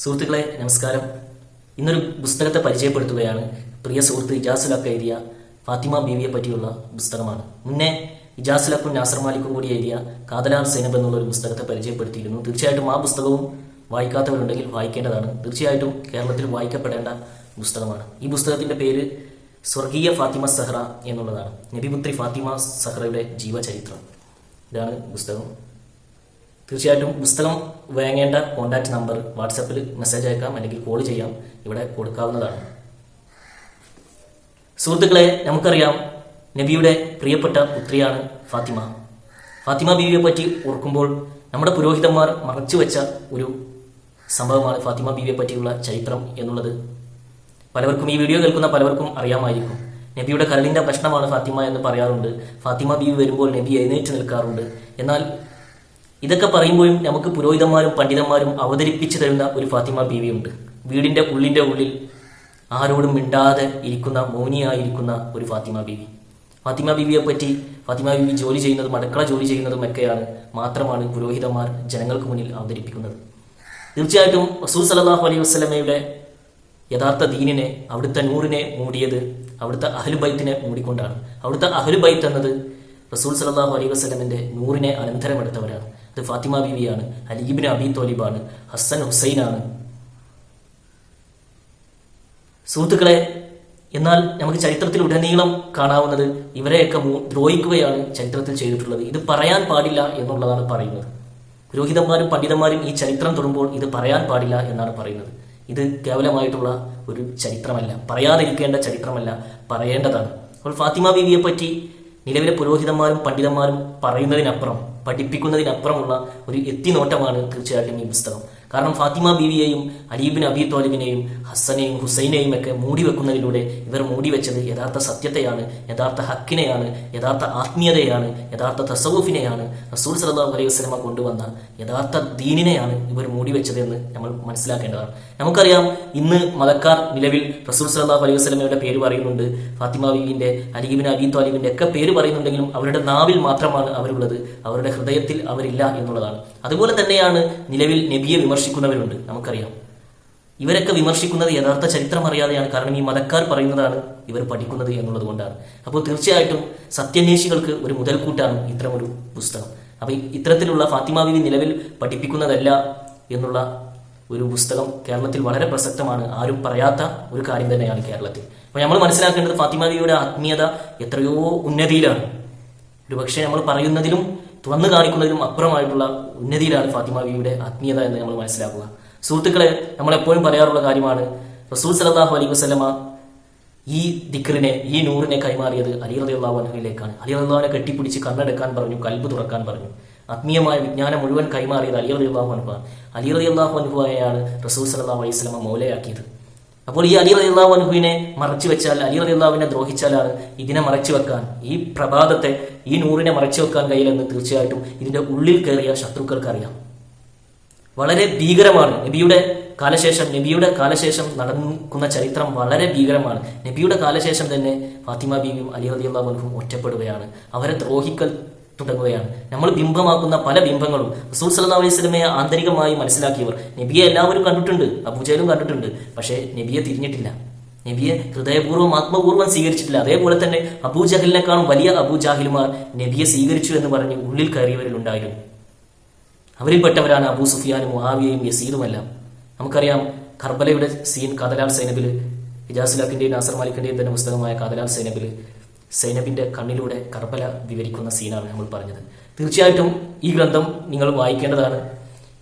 സുഹൃത്തുക്കളെ നമസ്കാരം. ഇന്നൊരു പുസ്തകത്തെ പരിചയപ്പെടുത്തുകയാണ്. പ്രിയ സുഹൃത്ത് ഇജാസുലക്ക് എഴുതിയ ഫാത്തിമ ബീവിയെ പറ്റിയുള്ള പുസ്തകമാണ്. മുന്നേ ഇജാസുലക്കും നാസർ മാലിക്കും കൂടി എഴുതിയ കാതലാൽ സൈനബ് എന്നുള്ള ഒരു പുസ്തകത്തെ പരിചയപ്പെടുത്തിയിരുന്നു. തീർച്ചയായിട്ടും ആ പുസ്തകവും വായിക്കാത്തവരുണ്ടെങ്കിൽ വായിക്കേണ്ടതാണ്. തീർച്ചയായിട്ടും കേരളത്തിൽ വായിക്കപ്പെടേണ്ട പുസ്തകമാണ്. ഈ പുസ്തകത്തിന്റെ പേര് സ്വർഗീയ ഫാത്തിമ സഹ്റ എന്നുള്ളതാണ്. നബിപുത്രി ഫാത്തിമ സഹ്റയുടെ ജീവചരിത്രം. ഇതാണ് പുസ്തകം. തീർച്ചയായിട്ടും പുസ്തകം വാങ്ങേണ്ട കോൺടാക്ട് നമ്പർ വാട്സാപ്പിൽ മെസ്സേജ് അയക്കാം അല്ലെങ്കിൽ കോൾ ചെയ്യാം. ഇവിടെ കൊടുക്കാവുന്നതാണ്. സുഹൃത്തുക്കളെ നമുക്കറിയാം നബിയുടെ പ്രിയപ്പെട്ട പുത്രിയാണ് ഫാത്തിമ. ഫാത്തിമ ബീവിയെ പറ്റി ഓർക്കുമ്പോൾ നമ്മുടെ പുരോഹിതന്മാർ മറച്ചു വെച്ച ഒരു സംഭവമാണ് ഫാത്തിമ ബീവിയെ പറ്റിയുള്ള ചരിത്രം എന്നുള്ളത്. പലവർക്കും ഈ വീഡിയോ കേൾക്കുന്ന പലവർക്കും അറിയാമായിരിക്കും. നബിയുടെ കരളിന്റെ പ്രശ്നമാണ് ഫാത്തിമ എന്ന് പറയാറുണ്ട്. ഫാത്തിമ ബീവി വരുമ്പോൾ നബി എഴുന്നേറ്റ് നിൽക്കാറുണ്ട്. എന്നാൽ ഇതൊക്കെ പറയുമ്പോഴും നമുക്ക് പുരോഹിതന്മാരും പണ്ഡിതന്മാരും അവതരിപ്പിച്ചു തരുന്ന ഒരു ഫാത്തിമ ബീവിയുണ്ട്. വീടിന്റെ ഉള്ളിന്റെ ഉള്ളിൽ ആരോടും മിണ്ടാതെ ഇരിക്കുന്ന മൗനിയായിരിക്കുന്ന ഒരു ഫാത്തിമ ബീവി. ഫാത്തിമ ബീവിയെ പറ്റി ഫാത്തിമ ബീവി ജോലി ചെയ്യുന്നതും അടുക്കള ജോലി ചെയ്യുന്നതും ഒക്കെയാണ് മാത്രമാണ് പുരോഹിതന്മാർ ജനങ്ങൾക്ക് മുന്നിൽ അവതരിപ്പിക്കുന്നത്. തീർച്ചയായിട്ടും റസൂൽ സലാഹു അലൈഹി വസ്ലമയുടെ യഥാർത്ഥ ദീനിനെ അവിടുത്തെ നൂറിനെ മൂടിയത് അവിടുത്തെ അഹ്ലുബൈത്തിനെ മൂടിക്കൊണ്ടാണ്. അവിടുത്തെ അഹ്ലുബൈത്ത് എന്നത് റസൂൽ സലാഹു അലൈഹി വസ്ലമിന്റെ നൂറിനെ അനന്തരമെടുത്തവരാണ്. ഫാത്തിമ ബീവിയാണ് അലീബിൻ അബി തോലിബാണ് ഹസൻ ഹുസൈനാണ്. സുഹൃത്തുക്കളെ എന്നാൽ നമുക്ക് ചരിത്രത്തിൽ ഉടനീളം കാണാവുന്നത് ഇവരെയൊക്കെ ദ്രോഹിക്കുകയാണ് ചരിത്രത്തിൽ ചെയ്തിട്ടുള്ളത്. ഇത് പറയാൻ പാടില്ല എന്നുള്ളതാണ് പറയുന്നത്. പുരോഹിതന്മാരും പണ്ഡിതന്മാരും ഈ ചരിത്രം തൊടുമ്പോൾ ഇത് പറയാൻ പാടില്ല എന്നാണ് പറയുന്നത്. ഇത് കേവലമായിട്ടുള്ള ഒരു ചരിത്രമല്ല. പറയാതിരിക്കേണ്ട ചരിത്രമല്ല പറയേണ്ടതാണ്. അപ്പോൾ ഫാത്തിമ ബീവിയെ പറ്റി നിലവിലെ പുരോഹിതന്മാരും പണ്ഡിതന്മാരും പറയുന്നതിനപ്പുറം പഠിപ്പിക്കുന്നതിനപ്പുറമുള്ള ഒരു എത്തിനോട്ടമാണ് തീർച്ചയായിട്ടും ഈ പുസ്തകം. കാരണം ഫാത്തിമ ബീവിയെയും അലീബിൻ അബി തോലിബിനെയും ഹസ്സനെയും ഹുസൈനെയും ഒക്കെ മൂടി വെക്കുന്നതിലൂടെ ഇവർ മൂടി വെച്ചത് യഥാർത്ഥ സത്യത്തെയാണ് യഥാർത്ഥ ഹക്കിനെയാണ് യഥാർത്ഥ ആത്മീയതയാണ് യഥാർത്ഥ തസവൂഫിനെയാണ് റസൂൽ സലാഹു അലൈഹി വസ്ലമ കൊണ്ടുവന്ന യഥാർത്ഥ ദീനിനെയാണ് ഇവർ മൂടി വെച്ചത് എന്ന് നമ്മൾ മനസ്സിലാക്കേണ്ടതാണ്. നമുക്കറിയാം ഇന്ന് മതക്കാർ നിലവിൽ റസൂൽ സലാഹു അലൈഹി വസ്ലമയുടെ പേര് പറയുന്നുണ്ട്. ഫാത്തിമ ബീവിന്റെ അലീബിൻ അബി തോലിബിന്റെ ഒക്കെ പേര് പറയുന്നുണ്ടെങ്കിലും അവരുടെ നാവിൽ മാത്രമാണ് അവരുള്ളത്. അവരുടെ ഹൃദയത്തിൽ അവരില്ല എന്നുള്ളതാണ്. അതുപോലെ തന്നെയാണ് നിലവിൽ നബിയെ വിമർശിക്കുന്നവരുണ്ട് നമുക്കറിയാം. ഇവരൊക്കെ വിമർശിക്കുന്നത് യഥാർത്ഥ ചരിത്രം അറിയാതെയാണ്. കാരണം ഈ മതക്കാർ പറയുന്നതാണ് ഇവർ പഠിക്കുന്നത് എന്നുള്ളത് കൊണ്ടാണ്. അപ്പോൾ തീർച്ചയായിട്ടും സത്യന്വേഷികൾക്ക് ഒരു മുതൽക്കൂട്ടാണ് ഇത്തരമൊരു പുസ്തകം. അപ്പോൾ ഇത്തരത്തിലുള്ള ഫാത്തിമ ബീവി നിലവിൽ പഠിപ്പിക്കുന്നതല്ല എന്നുള്ള ഒരു പുസ്തകം കേരളത്തിൽ വളരെ പ്രസക്തമാണ്. ആരും പറയാത്ത ഒരു കാര്യം തന്നെയാണ് കേരളത്തിൽ. അപ്പോൾ നമ്മൾ മനസ്സിലാക്കേണ്ടത് ഫാത്തിമാവിയുടെ ആത്മീയത എത്രയോ ഉന്നതിയിലാണ്. ഒരു പക്ഷേ നമ്മൾ പറയുന്നതിലും തുറന്നു കാണിക്കുന്നതിലും അപ്പുറമായിട്ടുള്ള ഉന്നതിയിലാണ് ഫാത്തിമ ബീവിയുടെ ആത്മീയത എന്ന് നമ്മൾ മനസ്സിലാക്കുക. സുഹൃത്തുക്കളെ നമ്മൾ എപ്പോഴും പറയാറുള്ള കാര്യമാണ് റസൂൽ സലാഹു അലൈഹി വസ്ലമ ഈ ദിക്കറിനെ ഈ നൂറിനെ കൈമാറിയത് അലി റളിയല്ലാഹു അൻഹുവിലേക്കാണ്. അലി റളിയല്ലാഹുവിനെ കെട്ടിപ്പിടിച്ച് കണ്ണെടുക്കാൻ പറഞ്ഞു കൽബ് തുറക്കാൻ പറഞ്ഞു. ആത്മീയമായ വിജ്ഞാനം മുഴുവൻ കൈമാറിയത് അലി റളിയല്ലാഹു അൻഹു അലി റളിയല്ലാഹു അൻഹുവായാണ് റസൂൽ സലാഹു അലൈഹി വസ്ലമ മൗലയാക്കിയത്. അപ്പോൾ ഈ അലി റളിയല്ലാഹു അനുഹുവിനെ മറച്ചു വെച്ചാൽ അലി റളിയല്ലാഹുവിനെ ദ്രോഹിച്ചാലാണ് ഇതിനെ മറച്ചു വെക്കാൻ ഈ പ്രഭാതത്തെ ഈ നൂറിനെ മറച്ചു വെക്കാൻ കഴിയില്ലെന്ന് തീർച്ചയായിട്ടും ഇതിന്റെ ഉള്ളിൽ കയറിയ ശത്രുക്കൾക്ക് അറിയാം വളരെ ഭീകരമാണ്. നബിയുടെ കാലശേഷം നബിയുടെ കാലശേഷം നടക്കുന്ന ചരിത്രം വളരെ ഭീകരമാണ്. നബിയുടെ കാലശേഷം തന്നെ ഫാത്തിമ ബീവിയും അലി റളിയല്ലാഹു അനുഹും ഒറ്റപ്പെടുകയാണ്. അവരെ ദ്രോഹിക്കൽ തുടങ്ങുകയാണ് നമ്മൾ ബിംബമാക്കുന്ന പല ബിംബങ്ങളും റസൂൽ സല്ലാ അലൈഹി ആന്തരികമായി മനസ്സിലാക്കിയവർ നബിയെ എല്ലാവരും കണ്ടിട്ടുണ്ട് അബുജയിലും കണ്ടിട്ടുണ്ട്. പക്ഷേ നബിയെ തിരിഞ്ഞിട്ടില്ല. നബിയെ ഹൃദയപൂർവം ആത്മപൂർവം സ്വീകരിച്ചിട്ടില്ല. അതേപോലെ തന്നെ അബൂജഹലിനെക്കാളും വലിയ അബൂജാഹിലുമാർ നബിയെ സ്വീകരിച്ചു എന്ന് പറഞ്ഞ് ഉള്ളിൽ കയറിയവരിലുണ്ടായിരുന്നു അവരിൽപ്പെട്ടവരാണ് അബൂ സുഫിയാനും മുഹാവിയയും യസീദുമെല്ലാം. നമുക്കറിയാം കർബലയുടെ സീൻ കാതലാൽ സൈനബിൽ ഇജാസുലാഖിന്റെയും നാസർ മാലിക്കിന്റെയും തന്നെ പുസ്തകമായ കാതലാൽ സൈനബിൽ സൈനബിന്റെ കണ്ണിലൂടെ കർബല വിവരിക്കുന്ന സീനാണ് നമ്മൾ പറഞ്ഞത്. തീർച്ചയായിട്ടും ഈ ഗ്രന്ഥം നിങ്ങൾ വായിക്കേണ്ടതാണ്.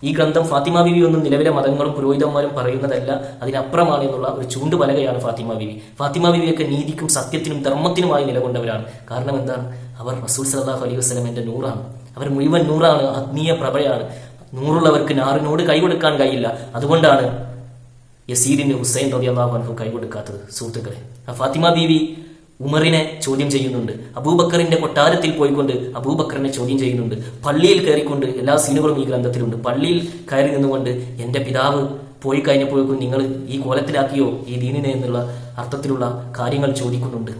ഈ ഗ്രന്ഥം ഫാത്തിമ ബിവി ഒന്നും നിലവിലെ മതങ്ങളും പുരോഹിതന്മാരും പറയുന്നതല്ല അതിനപ്പുറമാണ് എന്നുള്ള ഒരു ചൂണ്ടുപലകയാണ് ഫാത്തിമ ബിവി. ഫാത്തിമ ബിവിയൊക്കെ നീതിക്കും സത്യത്തിനും ധർമ്മത്തിനുമായി നിലകൊണ്ടവരാണ്. കാരണം എന്താണ്? അവർ റസൂൽ സലാഹു അലൈഹി വസ്ലമിന്റെ നൂറാണ്. അവർ മുഴുവൻ നൂറാണ് ആത്മീയ പ്രഭയാണ്. നൂറുള്ളവർക്ക് നാറിനോട് കൈകൊടുക്കാൻ കഴിയില്ല. അതുകൊണ്ടാണ് യസീദിന് ഹുസൈൻ റബി അള്ളാഹു അൻഹു കൈകൊടുക്കാത്തത്. സുഹൃത്തുക്കളെ ആ ഫാത്തിമ ബീവി ഉമറിനെ ചോദ്യം ചെയ്യുന്നുണ്ട്. അബൂബക്കറിന്റെ കൊട്ടാരത്തിൽ പോയിക്കൊണ്ട് അബൂബക്കറിനെ ചോദ്യം ചെയ്യുന്നുണ്ട്. പള്ളിയിൽ കയറിക്കൊണ്ട് എല്ലാ സീനുകളും ഈ ഗ്രന്ഥത്തിലുണ്ട്. പള്ളിയിൽ കയറി നിന്നുകൊണ്ട് എന്റെ പിതാവ് പോയി കഴിഞ്ഞപ്പോഴേക്കും നിങ്ങൾ ഈ കോലത്തിലാക്കിയോ ഈ ദീനിനെ എന്നുള്ള അർത്ഥത്തിലുള്ള കാര്യങ്ങൾ ചോദിക്കുന്നുണ്ട്.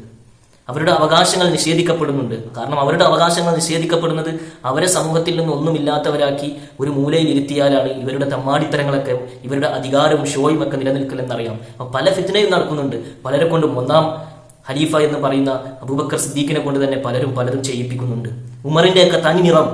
അവരുടെ അവകാശങ്ങൾ നിഷേധിക്കപ്പെടുന്നുണ്ട്. കാരണം അവരുടെ അവകാശങ്ങൾ നിഷേധിക്കപ്പെടുന്നത് അവരെ സമൂഹത്തിൽ നിന്ന് ഒന്നുമില്ലാത്തവരാക്കി ഒരു മൂലയിൽ ഇരുത്തിയാലാണ് ഇവരുടെ തമ്മാടിത്തരങ്ങളൊക്കെ ഇവരുടെ അധികാരവും ഷോയും ഒക്കെ നിലനിൽക്കലെന്നറിയാം. പല ഫിത്തനയും നടക്കുന്നുണ്ട്. പലരെ കൊണ്ടും ഒന്നാം ഖലീഫ എന്ന് പറയുന്ന അബൂബക്കർ സിദ്ദീഖിനെ കൊണ്ട് തന്നെ പലരും പലതും ചെയ്യിപ്പിക്കുന്നുണ്ട്. ഉമറിന്റെയൊക്കെ തനി നിറം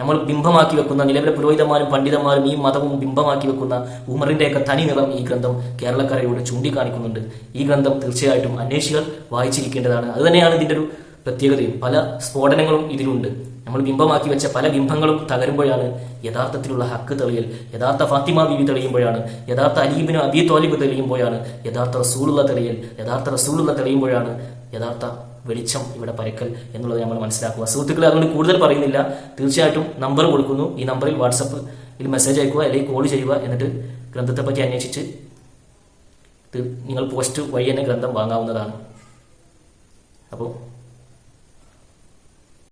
നമ്മൾ ബിംബമാക്കി വെക്കുന്ന നിലവിലെ പുരോഹിതന്മാരും പണ്ഡിതന്മാരും ഈ മതവും ബിംബമാക്കി വെക്കുന്ന ഉമറിന്റെയൊക്കെ തനി നിറം ഈ ഗ്രന്ഥം കേരളക്കരയോട് ചൂണ്ടിക്കാണിക്കുന്നുണ്ട്. ഈ ഗ്രന്ഥം തീർച്ചയായിട്ടും അന്വേഷികൾ വായിച്ചിരിക്കേണ്ടതാണ്. അതുതന്നെയാണ് ഇതിന്റെ ഒരു പ്രത്യേകതയും പല സ്ഫോടനങ്ങളും ഇതിലുണ്ട്. നമ്മൾ ബിംബമാക്കി വെച്ച പല ബിംബങ്ങളും തകരുമ്പോഴാണ് യഥാർത്ഥത്തിലുള്ള ഹക്ക് തെളിയൽ യഥാർത്ഥ ഫാത്തിമ ബിബി തെളിയുമ്പോഴാണ് യഥാർത്ഥ അലീബിന് അബി തോലിബ് തെളിയുമ്പോഴാണ് യഥാർത്ഥ റസൂലുള്ള തെളിയൽ യഥാർത്ഥ റസൂലുള്ള തെളിയുമ്പോഴാണ് യഥാർത്ഥ വെളിച്ചം ഇവിടെ പരക്കൽ എന്നുള്ളത് നമ്മൾ മനസ്സിലാക്കുക. സുഹൃത്തുക്കളെ അതുകൊണ്ട് കൂടുതൽ പറയുന്നില്ല. തീർച്ചയായിട്ടും നമ്പർ കൊടുക്കുന്നു. ഈ നമ്പറിൽ വാട്സപ്പ് ഇതിൽ മെസ്സേജ് അയക്കുക അല്ലെങ്കിൽ കോൾ ചെയ്യുക എന്നിട്ട് ഗ്രന്ഥത്തെ പറ്റി അന്വേഷിച്ച് നിങ്ങൾ പോസ്റ്റ് വഴി തന്നെ ഗ്രന്ഥം വാങ്ങാവുന്നതാണ്. അപ്പോൾ